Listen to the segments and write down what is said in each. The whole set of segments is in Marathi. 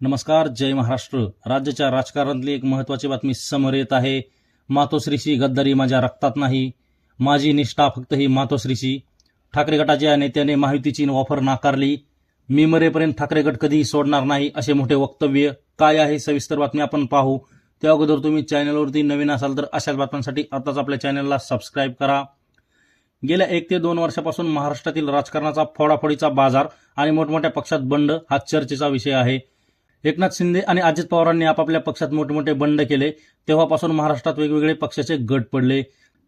नमस्कार जय महाराष्ट्र. राज्याच्या राजकारणातली एक महत्वाची बातमी समोर येत आहे. मातोश्रीशी गद्दारी माझ्या रक्तात नाही. माझी निष्ठा फक्त ही मातोश्रीशी. ठाकरे गटाच्या नेत्याने महायुतीची ऑफर नाकारली. मी मरेपर्यंत ठाकरे गट कधीही सोडणार नाही असे मोठे वक्तव्य. काय आहे सविस्तर बातमी आपण पाहू. त्या अगोदर तुम्ही चॅनलवरती नवीन असाल तर अशाच बातम्यांसाठी आताच आपल्या चॅनलला सबस्क्राईब करा. गेल्या एक ते दोन वर्षापासून महाराष्ट्रातील राजकारणाचा फोडाफोडीचा बाजार आणि मोठमोठ्या पक्षात बंड हा चर्चेचा विषय आहे. एकनाथ शिंदे आणि अजित पवारांनी आपापल्या पक्षात मोठमोठे बंड केले. तेव्हापासून महाराष्ट्रात वेगवेगळे पक्षाचे गट पडले.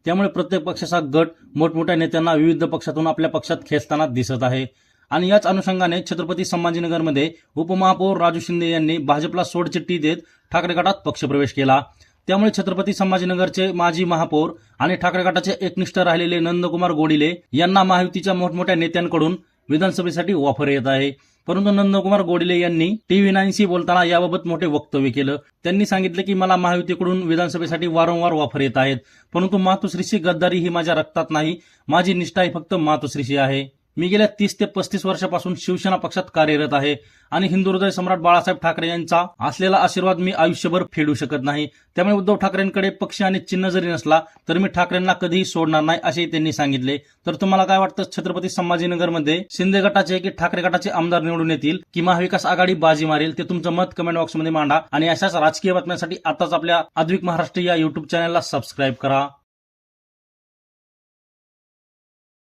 त्यामुळे प्रत्येक पक्षाचा गट मोठमोठ्या नेत्यांना विविध पक्षातून आपल्या पक्षात खेचताना दिसत आहे. आणि याच अनुषंगाने छत्रपती संभाजीनगरमध्ये उपमहापौर राजू शिंदे यांनी भाजपला सोडचिठ्ठी देत ठाकरे गटात पक्षप्रवेश केला. त्यामुळे छत्रपती संभाजीनगरचे माजी महापौर आणि ठाकरे गटाचे एकनिष्ठ राहिलेले नंदकुमार गोडिले यांना महायुतीच्या मोठमोठ्या नेत्यांकडून विधानसभेसाठी ऑफर येत आहे. परंतु नंदकुमार गोडिले यांनी टीव्ही नाईनशी बोलताना याबाबत मोठे वक्तव्य केलं. त्यांनी सांगितले की मला महायुतीकडून विधानसभेसाठी वारंवार वापर येत आहेत. परंतु मातोश्रीशी गद्दारी ही माझ्या रक्तात नाही. माझी निष्ठा ही फक्त मातोश्रीशी आहे. मी गेल्या तीस ते पस्तीस वर्षापासून शिवसेना पक्षात कार्यरत आहे आणि हिंदू हृदय सम्राट बाळासाहेब ठाकरे यांचा असलेला आशीर्वाद मी आयुष्यभर फेडू शकत नाही. त्यामुळे उद्धव ठाकरेंकडे पक्ष आणि चिन्ह जरी नसला तर मी ठाकरेंना कधीही सोडणार नाही असेही त्यांनी सांगितले. तर तुम्हाला काय वाटतं छत्रपती संभाजीनगरमध्ये शिंदे गटाचे की ठाकरे गटाचे आमदार निवडून येतील की महाविकास आघाडी बाजी मारेल ते तुमचं मत कमेंट बॉक्समध्ये मांडा आणि अशाच राजकीय बातम्यांसाठी आताच आपल्या आद्विक महाराष्ट्र या युट्यूब चॅनलला सबस्क्राईब करा.